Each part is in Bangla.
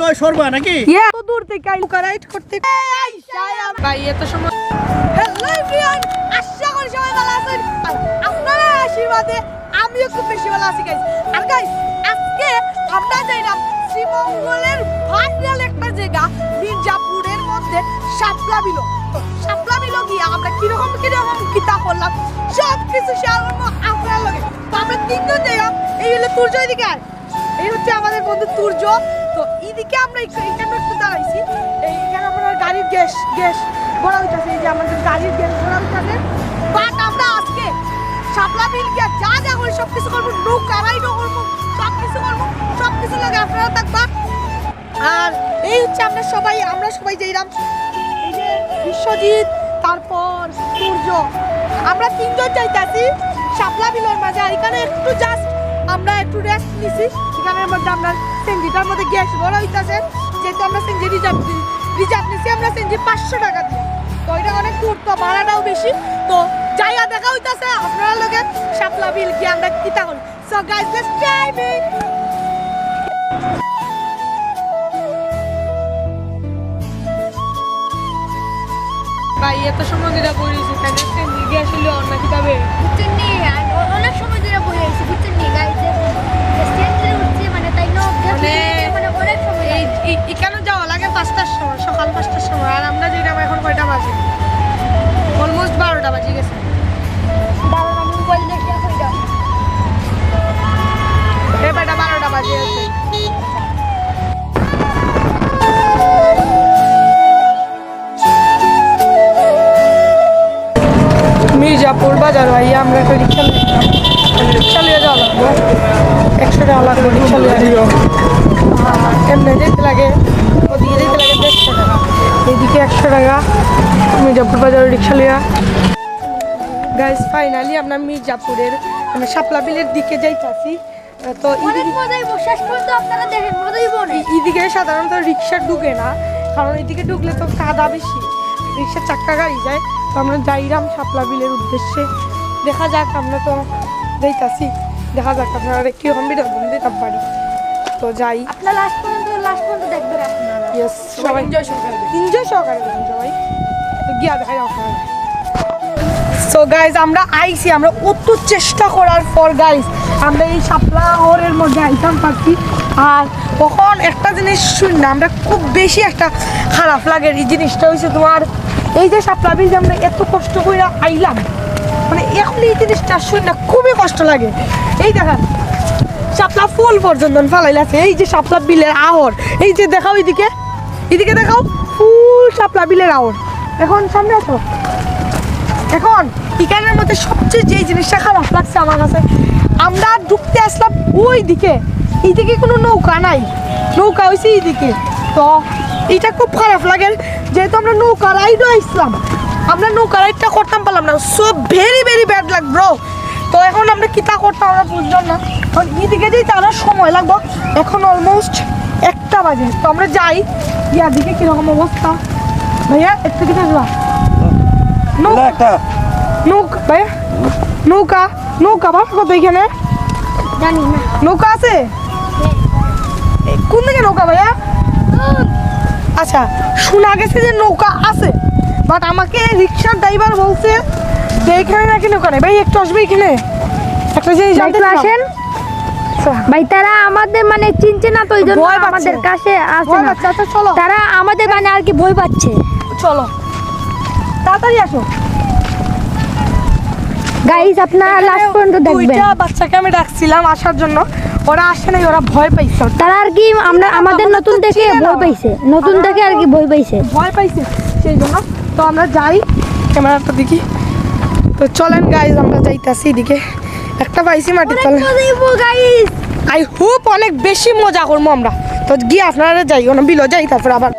লয় সরবা নাকি? ইয়া তো দূর থেকে আই রাইড করতে। ভাই এত সময় হ্যালো এভরিওয়ান আশা করি সবাই ভালো আছেন। আপনারা আশীর্বাদে আমিও খুব বেশি ভালো আছি গাইস আর গাইস আজকে আমরা যাইলাম শ্রীমঙ্গলের ভাইরাল একটা জায়গা মির্জাপুরের মধ্যে শাপলা বিলো। তো শাপলা বিলো গিয়ে আমরা কীরকম কীরকম কিতা করলাম সব কিছু শেয়ার করব আপনার লগে। তো আমরা তিনজন যাইলাম এই হলো তুর্য এদিকে এই হচ্ছে আমাদের বন্ধু তুর্য। তো এদিকে আমরা এখানে একটু দাঁড়াইছি। এই এখানে আপনার গাড়ির গ্যাস গ্যাস ভরা হইতাছে, এই যে আমাদের গাড়ির গ্যাস ভরা হইতাছে। বাট আমরা আজকে শাপলা বিল গিয়ে যা যা করি সব কিছু করব, নৌকা, রাইডও করব সব কিছু করব সব কিছু লাগে আপনারা থাকবা। আর এই হচ্ছে আমরা সবাই আমরা সবাই যেইরাম এই যে বিশ্বজিৎ, তারপর সূর্য। আমরা তিনজন যাইতাছি শাপলা বিলের মাঝে এখানে একটু জাস্ট আমরা একটু রেস্ট নিছি। সেখানের মধ্যে আমরা সেঞ্জিটার মধ্যে গ্যাস বড় হইতেছে। যেহেতু আমরা সেঞ্জি রিজার্ভ রিজার্ভ নিছি, আমরা সেঞ্জি পাঁচশো টাকা দিই তো এটা অনেক দূর, তো ভাড়াটাও বেশি। তো যাইয়া দেখা হইতাছে, আপনারা লোকের শাপলা বিল গিয়ে আমরা কিতা করি। সো গাইজ লেটস ট্রাই এত সময় দিরা কইছি তাই না সেঞ্জি আসলে অন্য কিতাবে বুঝছেন নি অনেক সময় ধরে বই আছি বুঝছেন নি উঠছে মানে তাই মানে- মানে এখানে যাওয়া লাগে পাঁচটার সময় সকাল পাঁচটার সময় আর আমরা যেরকম এখন কয়টা বাজে? অলমোস্ট বারোটা বাজে গেছে। আমি মোবাইল দেখিয়া এ বেটা বারোটা বাজে গেছে মির্জাপুর বাজার ভাই আমরা একটা রিক্সা রিক্সা নিয়ে যাওয়া লাগবে একশো টাকা লাগবে রিক্সা নিয়ে এমনি যেতে লাগে ওদিকে যেতে লাগে দেড়শো টাকা। এদিকে একশো টাকা মির্জাপুর বাজারে রিক্সা লিয়া গাইজ ফাইনালি আমরা মির্জাপুরের মানে শাপলা বিলের দিকে যাইতাছি। তো এদিকে- সাধারণত রিক্সা ঢুকে না কারণ এদিকে ঢুকলে তো কাদা বেশি। রিক্সার চাক্কা গাড়ি যায়। তো আমরা যাইরাম শাপলা বিলের উদ্দেশ্যে। দেখা যাক আমরা তো যাইতাছি। দেখা যাক আপনারা কীরকম দিতাম পারি তো যাই। আপনারা লাস্ট পর্যন্ত লাস্ট পর্যন্ত দেখবেন আপনারা। সবাই এনজয় সহকারে এনজয় সহকারে সবাই। গিয়া দেখা আপনারা সো গাইজ আমরা আইছি, আমরা অত চেষ্টা করার পর গাইজ আমরা এই সাপলা হরের মধ্যে আইতাম পারছি আর তখন একটা জিনিস শুন না, আমরা খুব বেশি একটা খারাপ লাগে এই জিনিসটা হয়েছে তোমার, এই যে সাপলা বিল আমরা এত কষ্ট করে আইলাম। মানে এখন এই জিনিসটা শুন না খুবই কষ্ট লাগে। এই দেখা শাপলা ফুল পর্যন্ত ফালাইলাছে এই যে শাপলা বিলের আহর, এই যে দেখাও এইদিকে এদিকে দেখাও, ফুল শাপলা বিলের আহর। এখন সামনে আসো। এখন এখানের মধ্যে সবচেয়ে যে জিনিসটা খারাপ লাগছে আমার কাছে, আমরা ঢুকতে আসলাম ওই দিকে। এইদিকে কোনো নৌকা নাই। নৌকা হয়েছে এইদিকে। তো এটা খুব খারাপ লাগে, যেহেতু আমরা নৌকা রাইডও আসলাম আমরা নৌকা রাইডটা করতাম, পারলাম না। সো ভেরি ভেরি ব্যাড লাগ ব্রো তো এখন আমরা কিতা করতাম, আমরা বুঝলাম না। কারণ এদিকে যেই আরও সময় লাগবো। এখন অলমোস্ট একটা বাজে। তো আমরা যাই। ইয়ার দিকে কীরকম অবস্থা? ভাইয়া, একটু দিকে নৌকা একটা নৌকা ভাইয়া নৌকা নৌকা বাস কত এখানে? জানি না। নৌকা আছে? কোন দিকে নৌকা ভাইয়া? আচ্ছা শোনা গেছে যে নৌকা আছে বাট আমাকে রিক্সার ড্রাইভার বলছে যে এখানে নাকি নৌকা নেই। ভাই একটু আসবে এখানে? একটা জানতে আসেন। আচ্ছা, ভাই তারা আমাদের মানে চিনছে না তো ওই জন্য ভয় আমাদের কাছে আসে না। আচ্ছা চলো। তারা আমাদের মানে আর কি ভয় পাচ্ছে। চলো। তাড়াতাড়ি আসো। আপনারা লাস্ট পর্যন্ত দেখবেন। দুইটা বাচ্চাকে আমি ডাকছিলাম আসার জন্য। ওরা আসে নাই ওরা ভয় পাইছে। তারা আর কি আমরা আমাদের নতুন ভয় পাইছে। নতুন আর কি ভয় পাইছে। ভয় পাইছে সেই জন্য। তো আমরা যাই ক্যামেরাটা দেখি। তো চলেন গাইজ আমরা যাইতাছি এদিকে। একটা পাইছি মাটির তলে। আই হোপ অনেক বেশি মজা করব আমরা। তো গিয়ে আপনারা যাই ওনা বিলো যাই তারপর আবার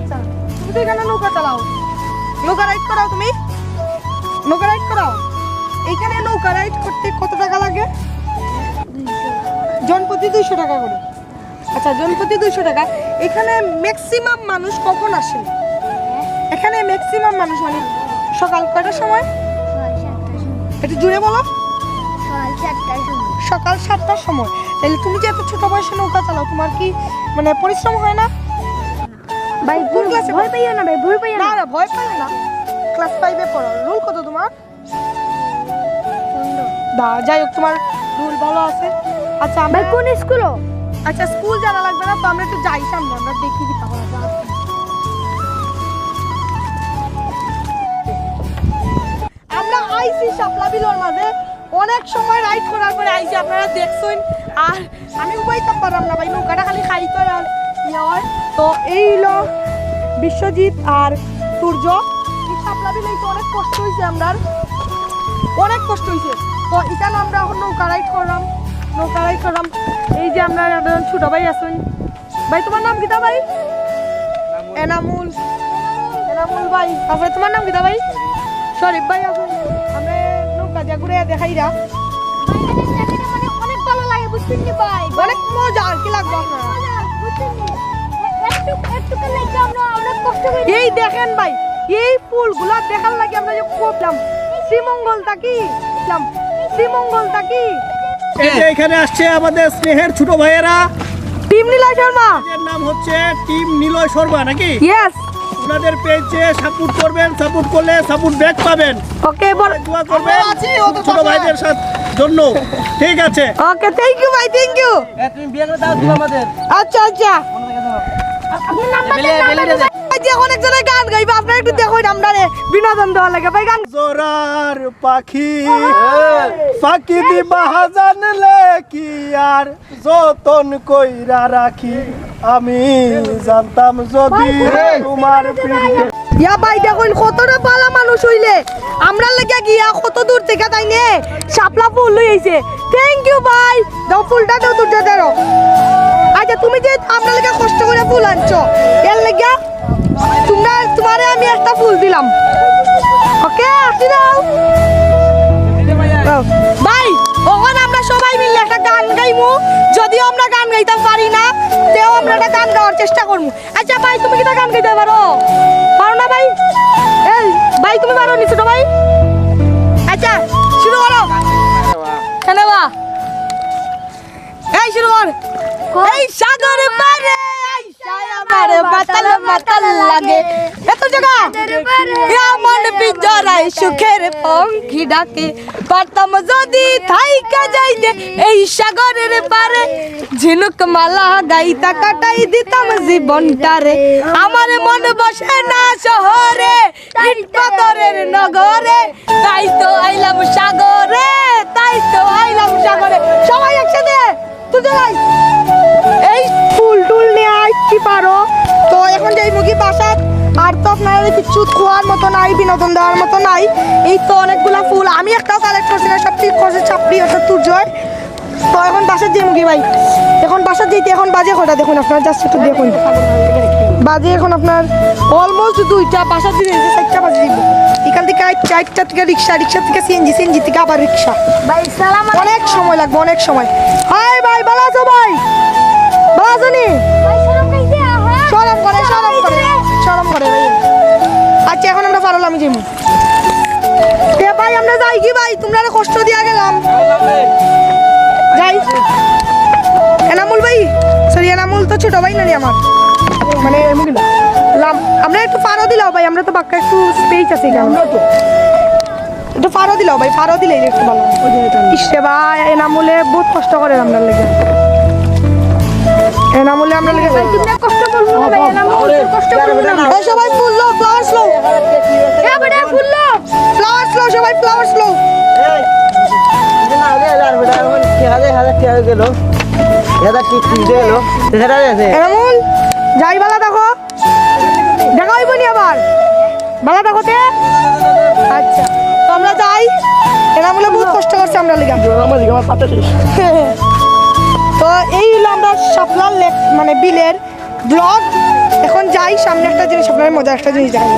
আচ্ছা তুমি নৌকা চালাও। নৌকা রাইড করাও তুমি? নৌকা রাইড করাও? এইখানে নৌকা রাইড করতে কত টাকা লাগে? জনপ্রতি দুইশো টাকা করে। আচ্ছা জনপ্রতি দুইশো টাকা। এখানে ম্যাক্সিমাম মানুষ কখন আসে? এখানে ম্যাক্সিমাম মানুষ মানে সকাল কয়টার সময়? একটু জুড়ে বলো। সকাল সকাল সাতটার সময়। তাহলে তুমি যে এত ছোট বয়সে নৌকা চালাও তোমার কি মানে পরিশ্রম হয় না? ভাই কোন ক্লাসে ভয় পাইও না ভাই ভয় পাইও না। না ভয় পাই না। ক্লাস ফাইভে পড়ো। রুল কত তোমার? দা যাই হোক তোমার রুল ভালো আছে। আচ্ছা আমরা ভাই কোন স্কুল? আচ্ছা স্কুল জানা লাগবে না তো আমরা একটু যাই সামনে আমরা দেখি কি পাবো আমরা আইসি শাপলা বিলোর মাঝে। অনেক সময় রাইড করার পরে আইসি আপনারা দেখছেন আর আমি উপাইতাম পারলাম না ভাই নৌকাটা খালি খাইতে আর ইয়ে তো এই হলো বিশ্বজিৎ আর সূর্য। শাপলা তো অনেক কষ্ট হয়েছে আমরা অনেক কষ্ট হয়েছে তো এখানে আমরা এখন নৌকা রাইড করলাম নৌকা রাইড করলাম। এই যে আমরা একজন ছোট ভাই আছেন। ভাই তোমার নাম কিতা ভাই? এনামুল। এনামুল ভাই। তারপরে তোমার নাম কিতা ভাই? শরীফ ভাই আছেন। আমরা দিয়া ঘুরে দেখাই রা মানে অনেক ভালো লাগে বুঝছেন ভাই? অনেক মজা আর কি লাগবে এই দেখেন ভাই এই ফুলগুলা দেখার লাগে আমরা যে করলাম শ্রীমঙ্গল তাকি শ্রীমঙ্গল তাকি এই এখানে আসছে আমাদের স্নেহের ছোট ভাইয়েরা। টিম নীলা শর্মা। এর নাম হচ্ছে টিম নিলয় শর্মা নাকি? ইয়েস ওনাদের পেজে সাপোর্ট করবেন সাপোর্ট করলে সাপোর্ট ব্যাক পাবেন। ওকে এবার দোয়া করবেন ছোট ভাইদের সাথে জন্য। ঠিক আছে। ওকে থ্যাংক ইউ ভাই থ্যাংক ইউ তুমি বিয়ে করে দাও তুমি আমাদের। আচ্ছা আচ্ছা। আপনার নাম্বার বেলে বেলে দে এই যে অনেক জনে গান গাইবা আপনারা একটু দেখুন আমরা রে বিনোদন দেওয়া লাগে। ভাই গান জোরার পাখি পাখি দিবা জানলে কি আর? যতন কইরা রাখি আমি জানতাম যদি তোমার ইয়া ভাই দেখুন কতটা পালা মানুষ হইলে। আমরা লেগে গিয়া কত দূর থেকে তাই নে শাপলা ফুল লই আইছে থ্যাংক ইউ ভাই। দাও ফুলটা দাও তুই দাও। তুমি যে লেগে কষ্ট করে ফুল আনছো এর লেগে তোমরা তোমারে আমি একটা ফুল দিলাম। ওকে আসি দাও। ভাই ওখানে আমরা সবাই মিলে একটা গান গাইমু। যদিও আমরা গান গাইতে পারি না তেও আমরা একটা গান গাওয়ার চেষ্টা করব আচ্ছা ভাই তুমি কি গান গাইতে পারো? পারো না ভাই? এই ভাই তুমি পারো নি ছোট ভাই? আচ্ছা আমার মাতাল মাতাল লাগে। এত জায়গা। আমার পিঞ্জরায় সুখের পঙ্খি ডাকে। পারতাম যদি থাইকা যাইতে, এই সাগরের পারে ঝিনুক মালা গাইতা কাটাই দিতাম জীবনটারে। আমার মন বসে না শহরে ইট পাথরের নগরে। তাই তো আইলাম সাগরে, তাই তো আইলাম সাগরে। সবাই একসাথে তুই এই ফুল টুল নিয়ে আসছি পারো? তো এখন যাই মুখি বাসাত আর তো আপনার কিছু খোয়ার মতো নাই, বিনোদন দেওয়ার মতো নাই। এই তো অনেকগুলা ফুল। আমি একটা কালেক্ট করছি না সব ঠিক করছে চাপড়ি অর্থাৎ তুর্জয় তো এখন বাসার যাই মুখি ভাই। এখন বাসার যেতে এখন বাজে কটা দেখুন আপনার জাস্ট একটু দেখুন। বাজে এখন আপনার অলমোস্ট দুইটা বাসার দিকে চারটা বাজে দিব। এখান থেকে চারটা থেকে রিক্সা রিক্সা থেকে সিএনজি সিএনজি থেকে আবার রিক্সা। ভাই সালাম অনেক সময় লাগবে অনেক সময়। হাই ভাই ভালো আছো ভাই? ভালো আছো নি? সরম করে সরম করে সরম করে ভাই। আচ্ছা এখন আমরা পারলাম যাব ভাই আমরা যাই কি ভাই? তোমরা আরও কষ্ট দিয়া গেলাম তো ছোট আমার মানে আমরা একটু ফারো দিলাও ভাই আমরা তো বাক্কা একটু স্পেস আছে একটু ফারো দিলাও ভাই ফারো দিলে একটু ভালো ইসে ভাই এনামুলে বহুত কষ্ট করে আমরা লেগে এনামুলে আমরা লেগে কষ্ট করব না ভাই না কষ্ট করব না সবাই ফুল লো ফ্লাওয়ার স্লো এ ফ্লাওয়ার স্লো সবাই ফ্লাওয়ার স্লো এনামুল যাই বালা দেখো। দেখা হইব নি আবার? বালা দেখো তে। আচ্ছা তো আমরা যাই। এনামুলে বহুত কষ্ট করছে আমরা লেগে। তো এই হলো আমরা শাপলার লেক মানে বিলের ব্লগ এখন যাই সামনে একটা জিনিস আপনার মজা একটা জিনিস দেখাবো।